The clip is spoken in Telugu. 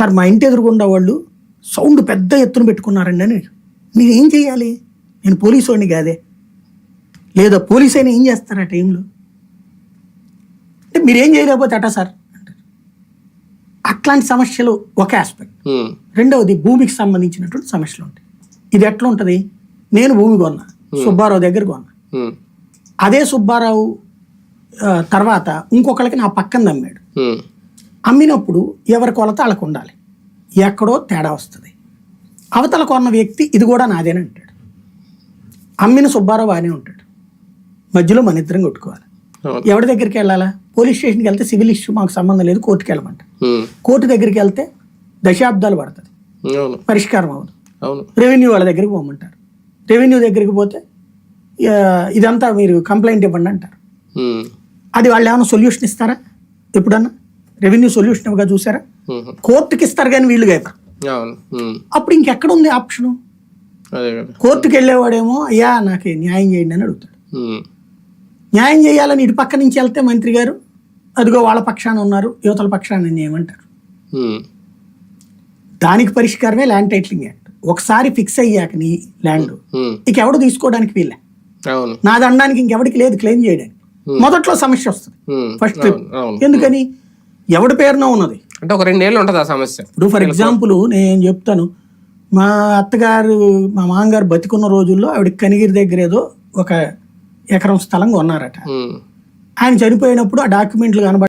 సార్ మా ఇంటి ఎదురుగుండా వాళ్ళు సౌండ్ పెద్ద ఎత్తున పెట్టుకున్నారండి అని. మీరు ఏం చేయాలి నేను పోలీసు వాడిని కాదే. లేదా పోలీస్ అయినా ఏం చేస్తారు ఆ టైంలో? అంటే మీరేం చేయలేకపోతే అటా సార్ అట్లాంటి సమస్యలు ఒక ఆస్పెక్ట్ రెండవది భూమికి సంబంధించినటువంటి సమస్యలు ఉంటాయి. ఇది ఎట్లా ఉంటుంది? నేను భూమి కొన్నా. సుబ్బారావు దగ్గర కొన్నా. అదే సుబ్బారావు తర్వాత ఇంకొకళ్ళకి నా పక్కన అమ్మాడు ఉమ్, అమ్మినప్పుడు ఎవరి కొలత వాళ్ళకు ఉండాలి. ఎక్కడో తేడా వస్తుంది. అవతల కొన్న వ్యక్తి ఇది కూడా నాదేని అంటాడు. అమ్మిన సుబ్బారావు బాగానే ఉంటాడు. మధ్యలో మన ఇద్దరం కొట్టుకోవాలి. ఎవరి దగ్గరికి వెళ్ళాలా? పోలీస్ స్టేషన్కి వెళ్తే సివిల్ ఇష్యూ మాకు సంబంధం లేదు కోర్టుకి వెళ్ళమంట కోర్టు దగ్గరికి వెళ్తే దశాబ్దాలు పడుతుంది. పరిష్కారం అవ్వదు. రెవెన్యూ వాళ్ళ దగ్గరికి పోమంటారు. రెవెన్యూ దగ్గరికి పోతే ఇదంతా మీరు కంప్లైంట్ ఇవ్వండి అంటారు. అది వాళ్ళు ఏమైనా సొల్యూషన్ ఇస్తారా? ఎప్పుడన్నా? రెవెన్యూ సొల్యూషన్ ఇవ్వగా చూసారా? కోర్టుకి ఇస్తారు కానీ వీళ్ళు కదా. అప్పుడు ఇంకెక్కడ ఉంది ఆప్షను? కోర్టుకి వెళ్ళేవాడేమో అయ్యా నాకు న్యాయం చేయండి అని అడుగుతాడు. న్యాయం చేయాలని ఇటు పక్క నుంచి వెళ్తే మంత్రి గారు అదిగో వాళ్ళ పక్షాన ఉన్నారు యువతల పక్షాన ఉమ్, దానికి పరిష్కారమే ల్యాండ్ టైటిలింగ్ యాక్ట్. ఒకసారి ఫిక్స్ అయ్యాక నీ ల్యాండ్. ఇక ఎవడు తీసుకోవడానికి వీళ్ళే. అవును. నాది అనడానికి ఇంకెవడికి లేదు క్లెయిమ్ చేయడానికి. మొదట్లో సమస్య వస్తుంది. ఫస్ట్ ఎందుకని? ఎవడి పేరున ఉన్నది? అంటే ఒక రెండేళ్ళు ఉంటుంది ఆ సమస్య. ఇప్పుడు ఫర్ ఎగ్జాంపుల్ నేను చెప్తాను. మా అత్తగారు మా మామగారు బతికున్న రోజుల్లో ఆవిడ కనిగిరి దగ్గర ఏదో ఒక ఎకరం స్థలం కొన్నారట. ఉమ్, ఆయన చనిపోయినప్పుడు ఆ డాక్యుమెంట్లు కనబడి